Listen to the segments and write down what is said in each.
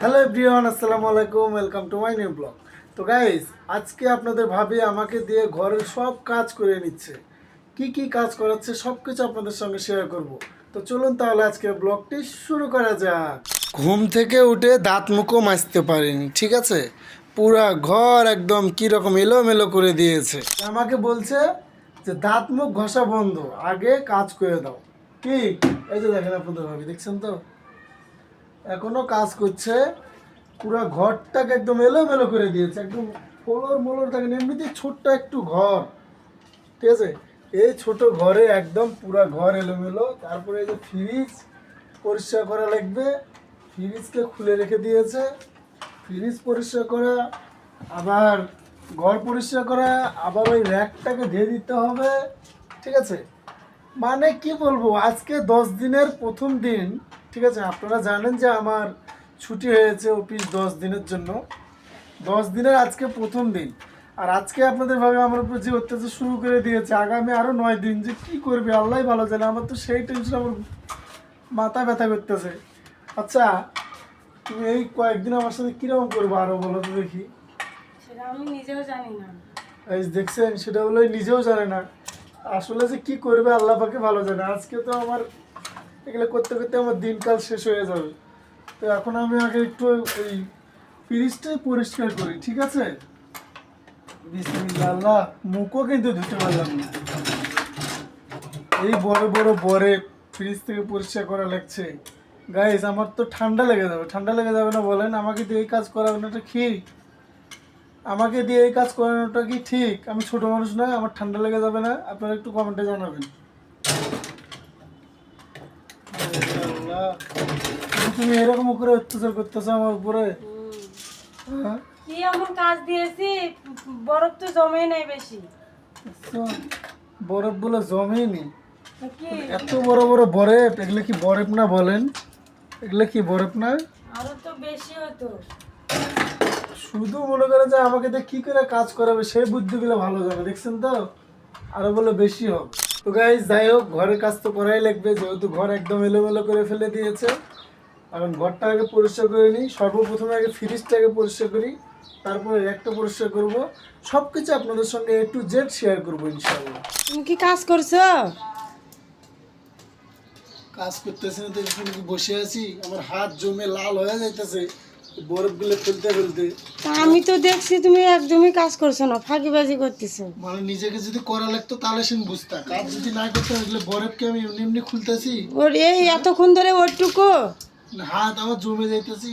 Hello everyone আসসালামু আলাইকুম welcome to my new blog তো গাইস আজকে আপনাদের ভাবি আমাকে দিয়ে ঘরের সব কাজ করে নিচ্ছে। কি কি কাজ করাচ্ছে সব কিছু আপনাদের সঙ্গে শেয়ার করব। তো চলুন তাহলে আজকে ব্লগটি শুরু করা যাক। ঘুম থেকে উঠে দাঁত মুখও মাজতে পারিনি, ঠিক আছে? পুরা ঘর একদম কীরকম এলোমেলো করে দিয়েছে। আমাকে বলছে যে দাঁত মুখ ঘষা বন্ধ, আগে কাজ করে দাও। কি? এই যে দেখেন আপনাদের ভাবি, দেখছেন তো? এখনও কাজ করছে। পুরো ঘরটাকে একদম এলোমেলো করে দিয়েছে, একদম ফলোর মোলর থাকে এমনিতেই ছোট্ট একটু ঘর, ঠিক আছে? এই ছোট ঘরে একদম পুরো ঘর এলোমেলো, তারপরে এই যে ফ্রিজ পরিষ্কার করা লাগবে ফ্রিজকে খুলে রেখে দিয়েছে। ফ্রিজ পরিষ্কার করা, আবার ঘর পরিষ্কার করা, আবার ওই র্যাকটাকে ধুয়ে দিতে হবে, ঠিক আছে? মানে কি বলব, আজকে দশ দিনের প্রথম দিন ঠিক আছে আপনারা জানেন যে আমার ছুটি হয়েছে অফিস দশ দিনের জন্য। দশ দিনের আজকে প্রথম দিন। আর আজকে আপনাদের ভাবে আমার উপর যে অত্যাচার শুরু করে দিয়েছে আগামী আরও নয় দিন যে কি করবে আল্লাহ ভালো জানে। আমার তো সেই টেনশন আমার মাথা ব্যথা করতেছে। আচ্ছা তুমি এই কয়েকদিন আমার সাথে কীরকম করব আরও বলো তো দেখি। সেটা আমি নিজেও জানি না। এই দেখছেন সেটা হলো নিজেও জানে না। আসলে যে কি করবে আল্লাহ পাকে ভালো জানে। আজকে তো আমার এগুলো করতে করতে আমার দিনকাল শেষ হয়ে যাবে। তো এখন আমি আগে একটু ওই ফ্রিজটাই পরিষ্কার করি, ঠিক আছে? বিসমিল্লাহ, মুখও কিন্তু ধুতে পারলাম না। এই বড় বড় বরে ফ্রিজ থেকে পরিষ্কার করা লাগছে। গাইস আমার তো ঠান্ডা লেগে যাবে। ঠান্ডা লেগে যাবে না বলেন, আমাকে দিয়ে এই কাজ করানোটা ঠিক আমাকে দিয়ে এই কাজ করানোটা কি ঠিক? আমি ছোট মানুষ না আমার ঠান্ডা লেগে যাবে না। আপনারা একটু কমেন্টে জানাবেন আরে আল্লাহ, তুমি এরকম করে অত্যাচার করতেছো আমার উপরে? হ্যাঁ? কি এমন কাজ দিয়েছি বরফ তো জমে নাই বেশি। বরফ বলে জমেনি এত বড় বড় বরফ এগুলো কি বরফ না বলেন? এগুলো কি বরফ না? আরও তো বেশি হতো। শুধু মনে করে যে আমাকে কি করে কাজ করাবে সেই বুদ্ধিগুলো ভালো যাবে দেখছেন তো? আরও বলে বেশি হোক তো গাইজ যাই হোক ঘরের কাজ তো করাই লাগবে যেহেতু ঘর একদম এলোমেলো করে ফেলে দিয়েছে। এখন ঘরটা আগে পরিষ্কার করে নিই সর্বপ্রথমে আগে ফ্রিজটাকে পরিষ্কার করি তারপরে একটা পরিষ্কার করব। সব কিছু আপনাদের সঙ্গে এ টু জেড শেয়ার করব ইনশাআল্লাহ। তুমি কি কাজ করছ? কাজ করতেছি না তো এখানে কি বসে আছি আমার হাত জমে লাল হয়ে যাইতেছে। বরফগুলো ফেলতে ফেলতে তা আমি তো দেখছি তুমি একদমই কাজ করছ না ফাঁকিবাজি করতেছো। মানে নিজেকে যদি করা লাগতো তাহলে সে বুঝতাম কাজ যদি না করতে তাহলে বরফকে আমি এমনি এমনি খুলতেছি। ওর এই এতক্ষণ ধরে ওরটুকু? হাত আমার জমে যাইতেছি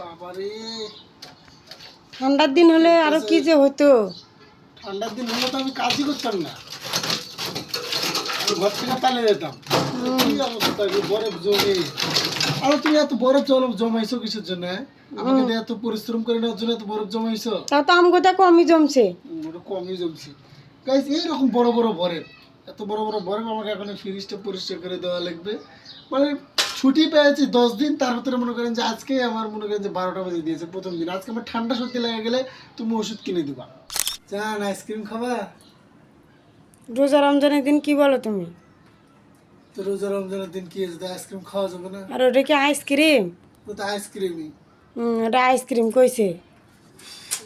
বাবারে। ঠান্ডার দিন হলে আরও কি যে হতো? ঠান্ডার দিন হলে তো আমি কাজই করতাম না। আমি ঘর থেকে পালিয়ে যেতাম। কি অবস্থা বরফ জমে। আর তুমি এত বরফ জল জমাইছো কিসের জন্য? আমাকে দিয়ে এত পরিশ্রম করে নেওয়ার জন্য এত বরফ জমাইছো? তাও তো আমগোটা কমই জমছে। কমই জমছে। গাইস এইরকম বড় বড় বরফ এত বড় বড় বরফ আমাকে এখন ফ্রিজটা পরিষ্কার করে দেওয়া লাগবে। মানে ছুটি পেয়েছি দশ দিন তার ভিতরে মনে করেন যে আজকে আমার মনে করেন যে বারোটা বাজে দিয়েছে প্রথম দিন। আজকে আমার ঠান্ডা সর্দি লেগে গেলে তুমি ওষুধ কিনে দিবা। চান আইসক্রিম খাবা? রোজা রমজানের দিন কি বলো তুমি? তো রোজা রমজানের দিন কি আছে আইসক্রিম খাওয়া যাবে না? আর ওটা কি আইসক্রিম? ও তো আইসক্রিমই। হুম ওটা আইসক্রিম কইছে।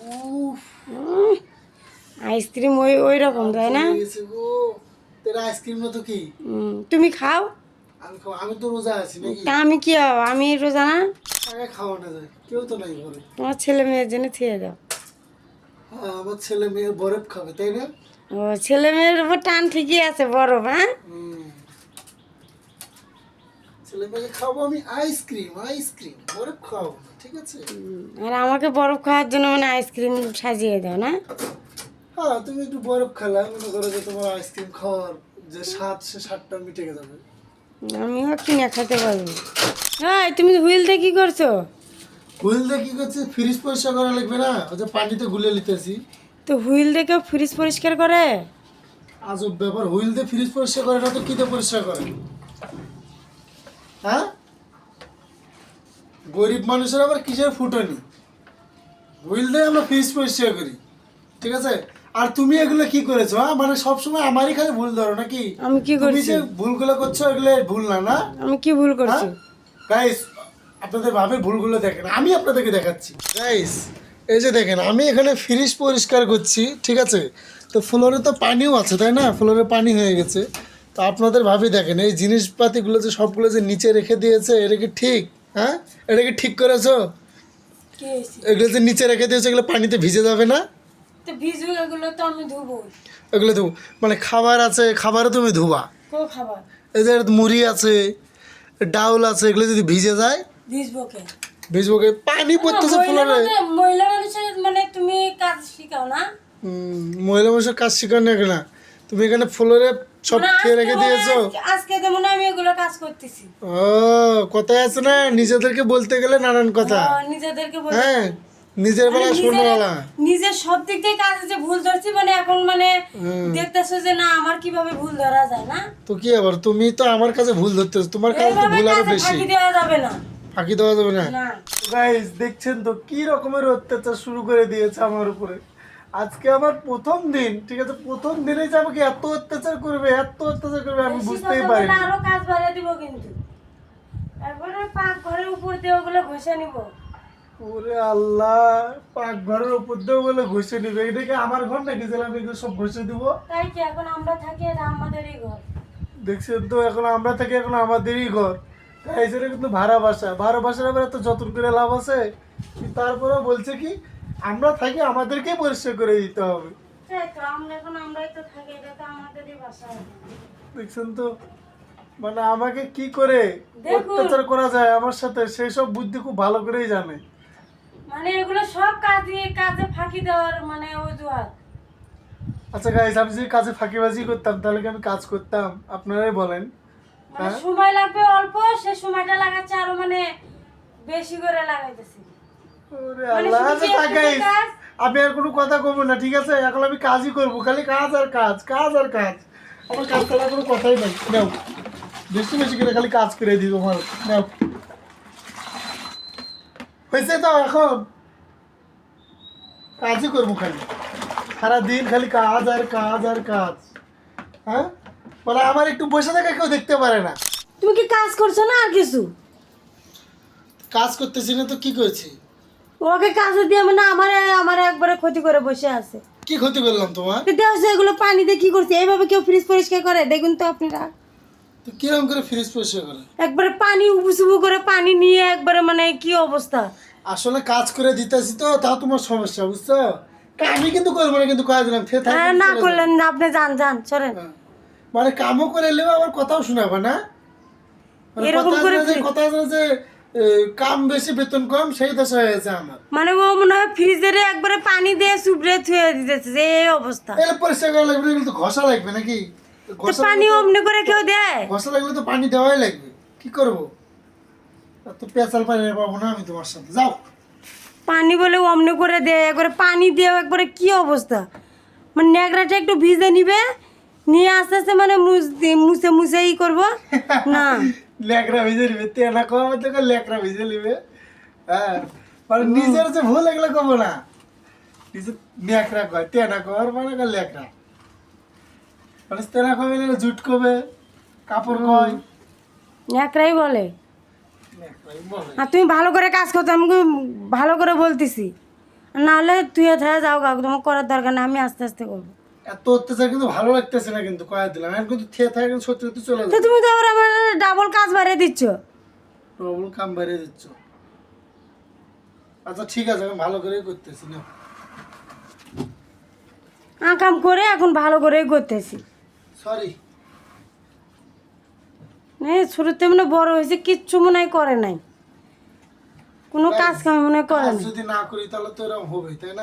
উফ। আইসক্রিম ওই ওই রকম তাই না? আইসক্রিম তো কি? হুম, তুমি খাও। আমি তো রোজা আছি নাকি? আমি কি হব? আমি রোজা না? আগে খাওয়া না যায়। কেউ তো নাই ঘরে। তোমার ছেলে মেয়ের জন্য দাও। হ্যাঁ, আমার ছেলে মেয়ে বরফ খাবে তাই না? ও ছেলে মেয়ের উপর টান ঠিকই আছে বরফ হ্যাঁ? খাব আমি আইসক্রিম আইসক্রিম বরফ খাওয়াবো না ঠিক আছে? আর আমাকে বরফ খাওয়ার জন্য মানে আইসক্রিম সাজিয়ে দাও না? হ্যাঁ তুমি একটু বরফ খেলা মনে করো যে তোমার আইসক্রিম খাওয়ার যে স্বাদ সে স্বাদটা মিটে যাবে। আমিও কিনে খেতে পারব। হ্যাঁ তুমি হুইলতে কি করছ? হুইল দিয়ে কি করছে? ফ্রিজ পরিষ্কার করা লাগবে না? ওই যে পানিতে গুলে নিতেছি। তো হুইল দিয়ে ফ্রিজ পরিষ্কার করে? আজব ব্যাপার হুইল দিয়ে ফ্রিজ পরিষ্কার করে না তো কি দিয়ে পরিষ্কার করে? হ্যাঁ? গরিব মানুষের আবার কিসের ফুটনি? হুইল দিয়ে আমরা ফ্রিজ পরিষ্কার করি। ঠিক আছে? আর তুমি এগুলো কি করেছ হ্যাঁ? মানে সবসময় আমারই খালি ভুল ধরো নাকি? আমি কি তুমি করছি? যে ভুলগুলো করছ এগুলো ভুল না না? আমি কি ভুল করছি? গাইস আপনাদের ভাবের ভুলগুলো দেখেন আমি আপনাদেরকে দেখাচ্ছি। গাইস এই যে দেখেন আমি এখানে ফ্রিজ পরিষ্কার করছি ঠিক আছে? তো ফ্লোরে তো পানিও আছে তাই না? ফ্লোরে পানি হয়ে গেছে। তো আপনাদের ভাবি দেখেন এই জিনিসপাতিগুলো যে সবগুলো যে নিচে রেখে দিয়েছে এটা কি ঠিক? হ্যাঁ? এটা কি ঠিক করেছ? এগুলো যে নিচে রেখে দিয়েছে এগুলো পানিতে ভিজে যাবে না? ভিজু এগুলো তো আমি ধুবো। এগুলো তো মানে খাবার আছে খাবারও তুমি ধোবা। খাবার? এই যে মুড়ি আছে ডাউল আছে এগুলো যদি ভিজে যায়? ভিজবো কে? ভিজবো কি? পানি পড়তেছে ফ্লোরে। মানুষের- মহিলা মানুষের মানে তুমি কাজ শিখাও না? মহিলা মানুষের কাজ শেখানো না? তুমি এখানে ফ্লোরে সব খেয়ে রেখে দিয়েছ? আজকে- তো মনে আমি এগুলো কাজ করতেছি। ও কথায় আছে না? নিজেদেরকে বলতে গেলে নানান কথা। নিজেদেরকে বলে হ্যাঁ নিজের বেলা মানে নিজের- সব দিক থেকে কাজে যে ভুল ধরছি মানে এখন মানে দেখতেছো যে না আমার কীভাবে ভুল ধরা যায় না? তো কি আবার? তুমি তো আমার কাছে ভুল ধরতেছো তোমার কাছে তো ভুল আরও বেশি। ফাঁকি দেওয়া যাবে না। ফাঁকি দেওয়া যাবে না? না। গাইস দেখছেন তো কি রকমের অত্যাচার শুরু করে দিয়েছে আমার উপরে? আজকে আমার প্রথম দিন ঠিক আছে? প্রথম দিনে যে আমাকে এত অত্যাচার করবে এত অত্যাচার করবে আমি বুঝতেই পারি আরও কাজ বাড়িয়ে দিব কিন্তু। তারপরে পাক ঘরের উপর দিয়ে ওগুলো ঘষে নিব। ওরে আল্লাহ পাক ঘরের উপর দিয়ে বলে ঘষে নিবে। এটা কি আমার ঘর নাকি যে আমি এগুলো সব ঘষে দিব? তাই কি এখন আমরা থাকি এটা আমাদেরই ঘর? দেখছেন তো এখন আমরা থাকি এখন আমাদেরই ঘর। তাই জন্য কিন্তু ভাড়া বাসা। ভাড়া বাসার আবার এত যত্ন করে লাভ আছে? তারপরেও বলছে কি আমরা থাকি আমাদেরকে পরিষ্কার করে দিতে হবে। দেখছেন তো? মানে আমাকে কি করে। অত্যাচার করা যায় আমার সাথে সেই সব বুদ্ধি খুব ভালো করেই জানে। মানে এগুলো সব কাজে কাজে ফাঁকি দেওয়ার মানে অজুহাত। আচ্ছা গাইস আমি যদি কাজে ফাঁকিবাজি করতাম তাহলে কি আমি কাজ করতাম? আপনারাই বলেন। মানে হ্যাঁ? সময় লাগবে অল্প সে সময়টা লাগাচ্ছে আরও মানে বেশি করে লাগাইতেছি। আমি আর কোনো কথা কমবো না ঠিক আছে? এখন আমি কাজই করব খালি কাজ আর কাজ কাজ আর কাজ। আমার কাজ ছাড়া কোনো কথাই নাই। নাও বেশি বেশি করে খালি কাজ করে দিই তোমার নাও। হয়েছে তো এখন? কাজই করব খালি। সারাদিন খালি কাজ আর কাজ আর কাজ। হ্যাঁ? মানে আমার একটু বসে থাকা কেউ দেখতে পারে না। তুমি কি কাজ করছ না আর কিছু? কাজ করতেছি না তো কি করছি? ওকে কাজে দিয়ে মানে আমার আমার একবারে ক্ষতি করে বসে আছে। কি ক্ষতি করলাম তোমার? দেখছ এগুলো পানিতে কি করছে? এইভাবে কেউ ফ্রিজ পরিষ্কার করে? দেখুন তো আপনারা। কীরকম করে ফ্রিজ পরিষ্কার করে? একবারে পানি উবুসুবু করে পানি নিয়ে একবারে মানে কি অবস্থা? আসলে কাজ করে দিতেছি তো তা তোমার সমস্যা বুঝছ? আমি কিন্তু করব না কিন্তু কাজ দিলাম হ্যাঁ না করলেন না আপনি যান যান সরেন হ্যাঁ। মানে কামও করে এলেও আবার কথাও শোনাবে না? মানে এরকম করে কথা আছে যে কাম বেশি বেতন কম সেই দশা হয়ে গেছে আমার। মানে ও মনে হয় ফ্রিজের একবারে পানি দিয়ে সুবড়ে থুয়ে দিতেছে যে এই অবস্থা। এলে পরিষ্কার করা লাগবে এগুলো তো ঘষা লাগবে নাকি? তো ঘষা পানি লাগলে অমনি করে কেউ দেয়? ঘষা লাগলে তো পানি দেওয়াই লাগবে কি করব? তো পেঁচাল পানি পাবো না আমি তোমার সাথে যাও। পানি বলে অমনি করে দেয় একবারে পানি দিয়ে একবারে কি অবস্থা? মানে ন্যাকড়াটা একটু ভিজে নিবে নিয়ে আস্তে আস্তে মানে মুছ- মুছে মুছে ই করব? না। লেকড়া ভিজে নিবে তেনা কম থেকে লেকড়া ভিজে নিবে। হ্যাঁ মানে নিজের যে ভুল এগুলো কব না। নিজের লেকড়া কয় তেনা কর মানে লেকড়া। মানে তেনা না জুট কবে কাপড় কয়। ন্যাকড়াই বলে? আর তুমি ভালো করে কাজ করতো আমি ভালো করে বলতেছি। নাহলে তুই থাকা যাও কাকু তোমার করার দরকার না আমি আস্তে আস্তে করব। এত অত্যাচার কিন্তু ভালো লাগতেছে না কিন্তু কয়া দিলাম। এখন কিন্তু থিয়ে থাকে কিন্তু সত্যি সত্যি চলে তো যাবে তুমি তো আবার আমার ডাবল কাজ বাড়িয়ে দিচ্ছ। প্রবল কাম বাড়িয়ে দিচ্ছ। আচ্ছা ঠিক আছে আমি ভালো করেই করতেছি না আকাম করে এখন ভালো করেই করতেছি। সরি ছোটতে মনে বড় হয়েছে কিচ্ছু মনে হয় করে নাই। কোনো কাজ কাম মনে হয় করে যদি না করি তাহলে তো এরকম হবে তাই না?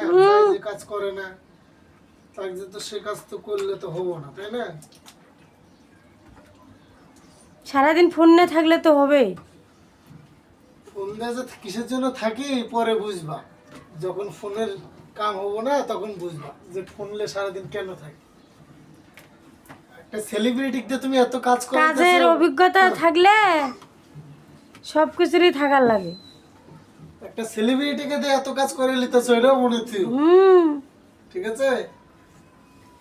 কাজ করে না। যে তো সে কাজ তো করলে তো হব না তাই না? সারাদিন ফোন নিয়ে থাকলে তো হবে। ফোন দিয়ে যে কিসের জন্য থাকি পরে বুঝবা। যখন ফোনের কাম হব না তখন বুঝবা যে ফোনলে সারাদিন কেন থাকি। একটা সেলিব্রিটি দিয়ে তুমি এত কাজ করো কাজের অভিজ্ঞতা থাকলে সব কিছুরই থাকার লাগে। একটা সেলিব্রিটিকে দিয়ে এত কাজ করে নিতেছো এটাও মনে হচ্ছে হুম। ঠিক আছে?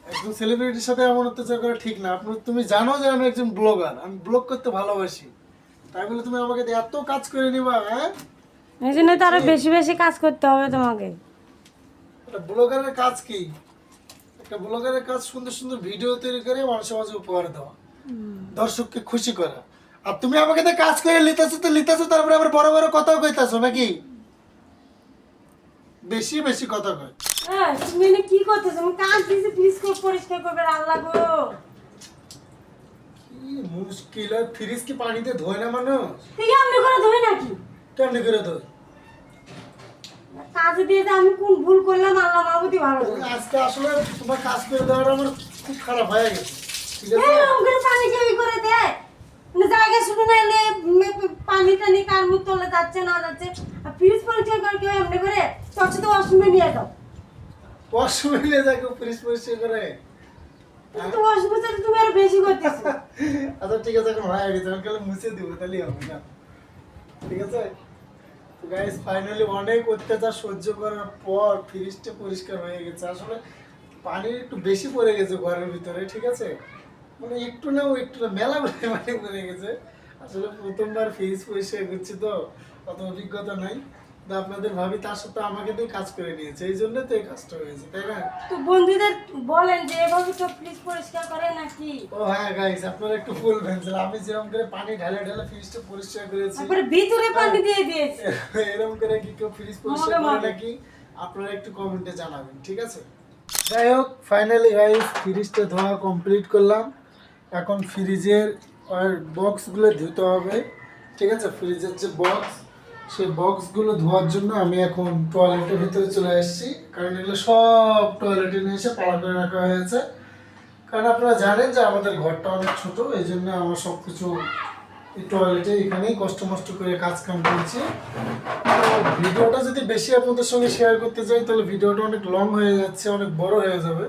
একজন সেলিব্রিটির সাথে এমন অত্যাচার করা ঠিক না। আপনি তুমি জানো যে আমি একজন ব্লগার আমি ব্লগ করতে ভালোবাসি। তাই বলে তুমি আমাকে এত কাজ করে নিবা হ্যাঁ? এই জন্য তো আরও বেশি বেশি কাজ করতে হবে তোমাকে। একটা ব্লগারের কাজ কি? একটা ব্লগারের কাজ সুন্দর সুন্দর ভিডিও তৈরি করে মানুষের মাঝে উপহার দেওয়া। দর্শককে খুশি করা। আর তুমি আমাকে দিয়ে কাজ করে লিতেছো তো লিতেছো তারপরে আবার বড় বড় কথাও কইতাছো নাকি? বেশি বেশি কথা কয়। হ্যাঁ তুমি এনে কি করতেছো? আমি কাজ দিয়েছি প্লিজ করে পরিষ্কার করবে আল্লাহ গো। কি মুশকিল আর ফ্রিজ কি পানিতে ধোয় না মানুষ? ঠিক আপনি করে নাকি? কেমনি করে ধোয়? কাজে দিয়ে যে আমি কোন ভুল করলাম আল্লাহ মাহবুদি ভালো আজকে আসলে তোমার কাজ করে দেওয়াটা আমার খুব খারাপ হয়ে গেছে ঠিক আছে? পানি করে দেয়? মানে জায়গা না এলে পানি টানি কার মুখ তলে যাচ্ছে না যাচ্ছে? আর ফ্রিজ পরিষ্কার করে কেউ এমনি করে সবচেয়ে তো ওয়াশরুমে নিয়ে যাও। অসুবিধা ফ্রিজ পরিষ্কার করে। তুমি আরও বেশি করতেছো। আচ্ছা ঠিক আছে এখন গেছে কালে মুছে দিব হবে না। ঠিক আছে? তো গাইস ফাইনালি অনেক অত্যাচার সহ্য করার পর ফ্রিজটা পরিষ্কার হয়ে গেছে। আসলে পানি একটু বেশি পড়ে গেছে ঘরের ভিতরে ঠিক আছে? মানে একটু না একটু না মেলা করে পানি পড়ে গেছে। আসলে প্রথমবার ফ্রিজ পরিষ্কার করছি তো অত অভিজ্ঞতা নাই। আপনাদের ভাবি তার সাথে আমাকে দিয়ে কাজ করে নিয়েছে এই জন্য তো এই কাজটা হয়েছে তাই না? তো বন্ধুদের বলেন যে এভাবে তো ফ্রিজ পরিষ্কার করে নাকি? ও হ্যাঁ গাইস আপনারা একটু ফুল ভেন্সেল আমি যেরকম করে পানি ঢালে ঢালে ফ্রিজটা পরিষ্কার করেছি। তারপরে ভিতরে পানি দিয়ে দিয়েছে। এরকম করে কি কেউ ফ্রিজ পরিষ্কার করে নাকি? আপনারা একটু কমেন্টে জানাবেন ঠিক আছে? যাই হোক ফাইনালি গাইস ফ্রিজটা ধোয়া কমপ্লিট করলাম। এখন ফ্রিজের বক্সগুলো ধুতে হবে ঠিক আছে? ফ্রিজের যে বক্স সেই বক্সগুলো ধোয়ার জন্য আমি এখন টয়লেটের ভিতরে চলে এসেছি। কারণ এগুলো সব টয়লেটে নিয়ে এসে পালা করে রাখা হয়েছে। কারণ আপনারা জানেন যে আমাদের ঘরটা অনেক ছোট, এই জন্য আমার সব কিছু টয়লেটে এখানেই কষ্ট মষ্ট করে কাজ কাম করছি। ভিডিওটা যদি বেশি আপনাদের সঙ্গে শেয়ার করতে চাই তাহলে ভিডিওটা অনেক লং হয়ে যাচ্ছে, অনেক বড় হয়ে যাবে।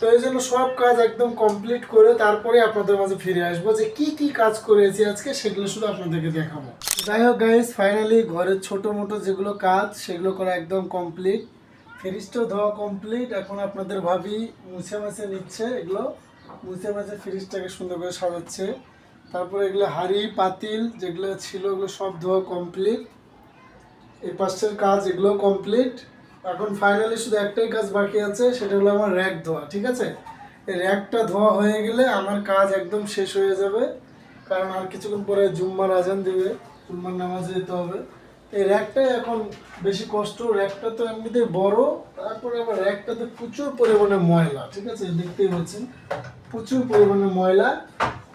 তো এই জন্য সব কাজ একদম কমপ্লিট করে তারপরে আপনাদের মাঝে ফিরে আসব যে কি কি কাজ করেছি আজকে সেগুলো শুধু আপনাদেরকে দেখাবো। যাই হোক গাইজ ফাইনালি ঘরের ছোট মোটো যেগুলো কাজ, সেগুলো করা একদম কমপ্লিট ফ্রিজটাও ধোয়া কমপ্লিট এখন আপনাদের ভাবি মুছে মাছে নিচ্ছে এগুলো। মুছে মুছে ফ্রিজটাকে সুন্দর করে সাজাচ্ছে। তারপরে এগুলো হাড়ি, পাতিল যেগুলো ছিল, ওগুলো সব ধোয়া কমপ্লিট এই পাশের কাজ এগুলো কমপ্লিট এখন ফাইনালি শুধু একটাই কাজ বাকি আছে, সেটা হলো আমার র্যাক ধোয়া, ঠিক আছে? এই র্যাকটা ধোয়া হয়ে গেলে আমার কাজ একদম শেষ হয়ে যাবে, কারণ আর কিছুক্ষণ পরে জুম্মার আজান দিবে, জুম্মার নামাজে যেতে হবে। এই র্যাকটাই এখন বেশি কষ্ট র্যাকটা তো এমনিতেই বড়, তারপরে আবার র্যাকটাতে প্রচুর পরিমাণে ময়লা, ঠিক আছে? দেখতেই পাচ্ছেন, প্রচুর পরিমাণে ময়লা।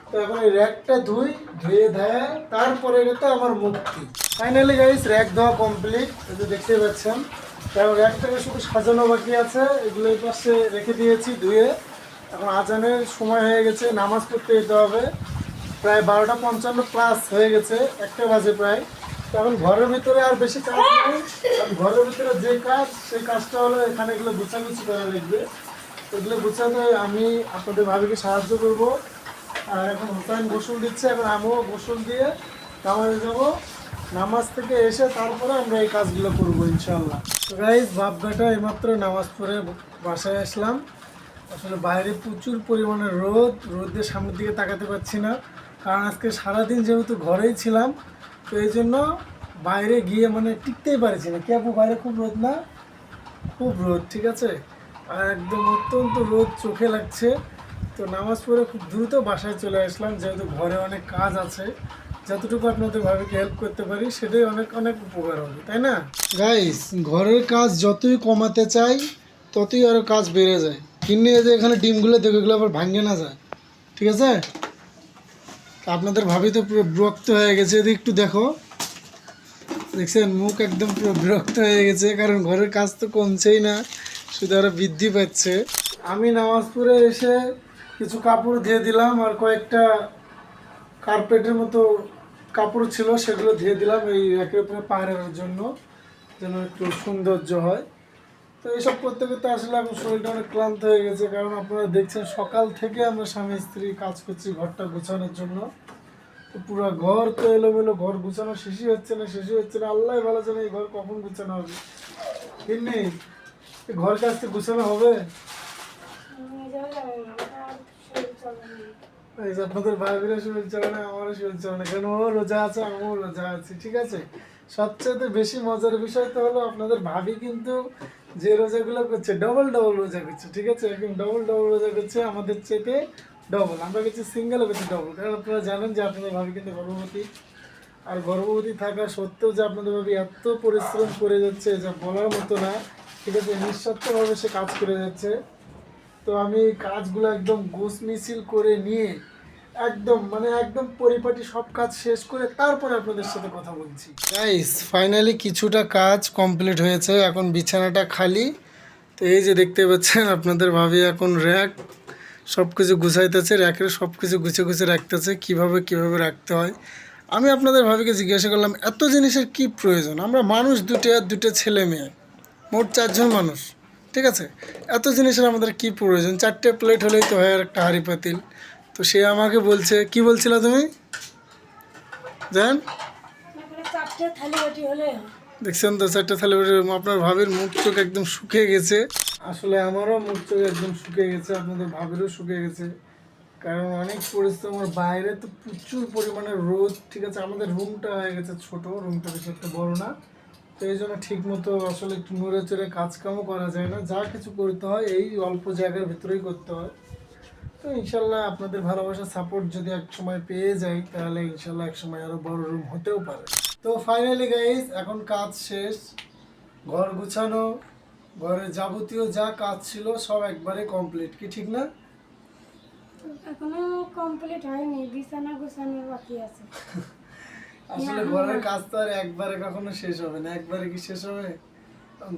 তো এখন এই র্যাকটা ধুই, ধুয়ে ধুয়ে, তারপরে তো আমার মুক্তি। ফাইনালি গাইস র্যাক ধোয়া কমপ্লিট যে দেখতেই পাচ্ছেন। কারণ র্যাকটাকে শুধু সাজানো বাকি আছে, এগুলো এই পাশে রেখে দিয়েছি ধুয়ে। এখন আজানের সময় হয়ে গেছে, নামাজ পড়তে যেতে হবে। প্রায় বারোটা পঞ্চান্ন প্লাস হয়ে গেছে, একটা বাজে প্রায়। তো এখন ঘরের ভিতরে আর বেশি কাজ নেই। ঘরের ভিতরে যে কাজ, সেই কাজটা হলো এখানে এগুলো গুছাগুছি করা লাগবে। এগুলো গুছাতে আমি আপনাদের ভাবিকে সাহায্য করব। আর এখন হুসাইন গোসল দিচ্ছে, এখন আমিও গোসল দিয়ে নামাজে যাব। নামাজ থেকে এসে তারপরে আমরা এই কাজগুলো করব ইনশাল্লাহ গাইজ বাপগাটা এইমাত্র নামাজ পড়ে বাসায় আসলাম। আসলে বাইরে প্রচুর পরিমাণে রোদ, রোদের সামনের দিকে তাকাতে পারছি না। কারণ আজকে সারাদিন যেহেতু ঘরেই ছিলাম, তো এই জন্য বাইরে গিয়ে মানে টিকতেই পারছি না। কি আপু, বাইরে খুব রোদ না? খুব রোদ, ঠিক আছে? আর একদম অত্যন্ত রোদ চোখে লাগছে। তো নামাজ পড়ে খুব দ্রুত বাসায় চলে আসলাম, যেহেতু ঘরে অনেক কাজ আছে। যতটুকু আপনাদের ভাবিকে হেল্প করতে পারি সেটাই অনেক অনেক উপকার হবে তাই না? গাইস ঘরের কাজ যতই কমাতে চাই ততই আরও কাজ বেড়ে যায়। কিনে যে এখানে ডিমগুলো দেখে এগুলো আবার ভাঙে না যায়। ঠিক আছে? আপনাদের ভাবি তো পুরো বিরক্ত হয়ে গেছে এদিকে একটু দেখো। দেখছেন মুখ একদম পুরো বিরক্ত হয়ে গেছে কারণ ঘরের কাজ তো কমছেই না শুধু আরও বৃদ্ধি পাচ্ছে। আমি নামাজ পড়ে এসে কিছু কাপড় দিয়ে দিলাম আর কয়েকটা কার্পেটের মতো কাপড় ছিল, সেগুলো দিয়ে দিলাম এই একের উপরে পাহাড়ের জন্য, যেন একটু সৌন্দর্য হয়। তো এইসব করতে করতে আসলে এখন শরীরটা অনেক ক্লান্ত হয়ে গেছে, কারণ আপনারা দেখছেন সকাল থেকে আমরা স্বামী, স্ত্রী, কাজ করছি ঘরটা গোছানোর জন্য। তো পুরো ঘর তো এলোমেলো, ঘর গুছানো শেষই হচ্ছে না, শেষই হচ্ছে না। আল্লাহ ভালো জানে এই ঘর কখন গুছানো হবে। কিন্নি এই ঘর কাজতে গুছানো হবে? আপনাদের ভাবিরা শরীর চলে না আমারও শরীর চলে না কেন? ও রোজা আছে, আমিও রোজা আছি, ঠিক আছে? সবচেয়ে বেশি মজার বিষয় তো হলো আপনাদের ভাবি কিন্তু যে রোজাগুলো করছে ডবল ডবল রোজা করছে, ঠিক আছে? একদম ডবল ডবল রোজা করছে, আমাদের চেপে ডবল আমরা করছি সিঙ্গেলও করছি ডবল কারণ আপনারা জানেন যে আপনাদের ভাবি কিন্তু গর্ভবতী। আর গর্ভবতী থাকা সত্ত্বেও যে আপনাদের ভাবি এত পরিশ্রম করে যাচ্ছে, যা বলার মতো না, ঠিক আছে? নিঃস্বার্থভাবে সে কাজ করে যাচ্ছে। তো আমি কাজগুলো একদম গোস মিছিল করে নিয়ে একদম মানে একদম পরিপাটি সব কাজ শেষ করে তারপরে আপনাদের সাথে কথা বলছি। গাইস ফাইনালি কিছুটা কাজ কমপ্লিট হয়েছে, এখন বিছানাটা খালি। তো এই যে দেখতে পাচ্ছেন, আপনাদের ভাবি এখন র্যাক সব কিছু গুছাইতেছে র্যাকের সব কিছু গুছিয়ে গুছিয়ে রাখতেছে, কীভাবে কীভাবে রাখতে হয়। আমি আপনাদের ভাবিকে জিজ্ঞাসা করলাম, এত জিনিসের কি প্রয়োজন? আমরা মানুষ দুটো আর দুটো ছেলে মেয়ে, মোট চারজন মানুষ। ঠিক আছে? এত জিনিসের আমাদের কি প্রয়োজন? চারটে প্লেট হলেই তো হয় আর একটা হাঁড়ি পাতিল। তো সে আমাকে বলছে কি বলছিল তুমি? জান? দেখছেন তো চারটে থালি বাটি, আপনার ভাবির মুখ চোখ একদম শুকিয়ে গেছে। আসলে আমারও মুখ চোখ একদম শুকিয়ে গেছে আপনাদের ভাবিরও শুকিয়ে গেছে। কারণ অনেক পরিশ্রম আর বাইরে তো প্রচুর পরিমাণে রোদ ঠিক আছে? আমাদের রুমটা হয়ে গেছে ছোট রুমটা বেশি একটা বড় না। তো এই জন্য ঠিক মতো আসলে একটু নড়ে চড়ে কাজকামও করা যায় না। যা কিছু করতে হয় এই অল্প জায়গার ভিতরেই করতে হয়। তো ইনশাল্লাহ আপনাদের ভালোবাসা সাপোর্ট যদি এক সময় পেয়ে যাই তাহলে ইনশাল্লাহ এক সময় আরও বড় রুম হতেও পারে। তো ফাইনালি গাইস এখন কাজ শেষ। ঘর গুছানো ঘরের যাবতীয় যা কাজ ছিল সব একবারে কমপ্লিট কি ঠিক না? এখনও কমপ্লিট হয়নি বিছানা গোছানোর বাকি আছে। আসলে ঘরের কাজ তো আর একবারে কখনো শেষ হবে না একবারে কি শেষ হবে?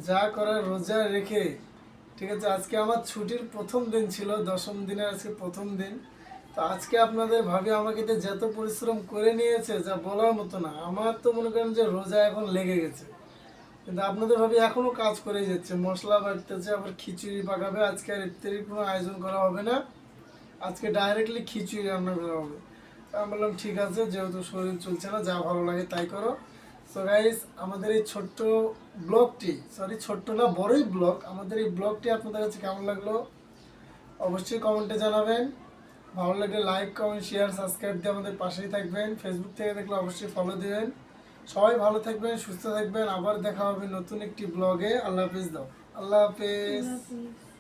যা করার রোজা রেখে ঠিক আছে আজকে আমার ছুটির প্রথম দিন ছিল দশম দিনের আজকে প্রথম দিন। তো আজকে আপনাদের ভাবি আমাকে তো যত পরিশ্রম করে নিয়েছে যা বলার মতো না আমার তো মনে করেন যে রোজা এখন লেগে গেছে। কিন্তু আপনাদের ভাবি এখনও কাজ করেই যাচ্ছে মশলা বাটতেছে আবার খিচুড়ি পাকাবে আজকে আর ইফতারির কোনো আয়োজন করা হবে না। আজকে ডাইরেক্টলি খিচুড়ি রান্না করা হবে। আমি বললাম, ঠিক আছে, যেহেতু শরীর চলছে না, যা ভালো লাগে তাই করো। সো গাইস আমাদের এই ছোট্ট ব্লগটি সরি ছোট্ট না, বড়ই ব্লগ, আমাদের এই ব্লগটি আপনাদের কাছে কেমন লাগল? অবশ্যই কমেন্টে জানাবেন। ভালো লাগলে লাইক কমেন্ট শেয়ার সাবস্ক্রাইব দিয়ে আমাদের পাশেই থাকবেন। ফেসবুক থেকে দেখলে অবশ্যই ফলো দেবেন। সবাই ভালো থাকবেন, সুস্থ থাকবেন। আবার দেখা হবে নতুন একটি ব্লগে। আল্লাহ হাফিজ দাও। আল্লাহ হাফিজ। হাফিজ।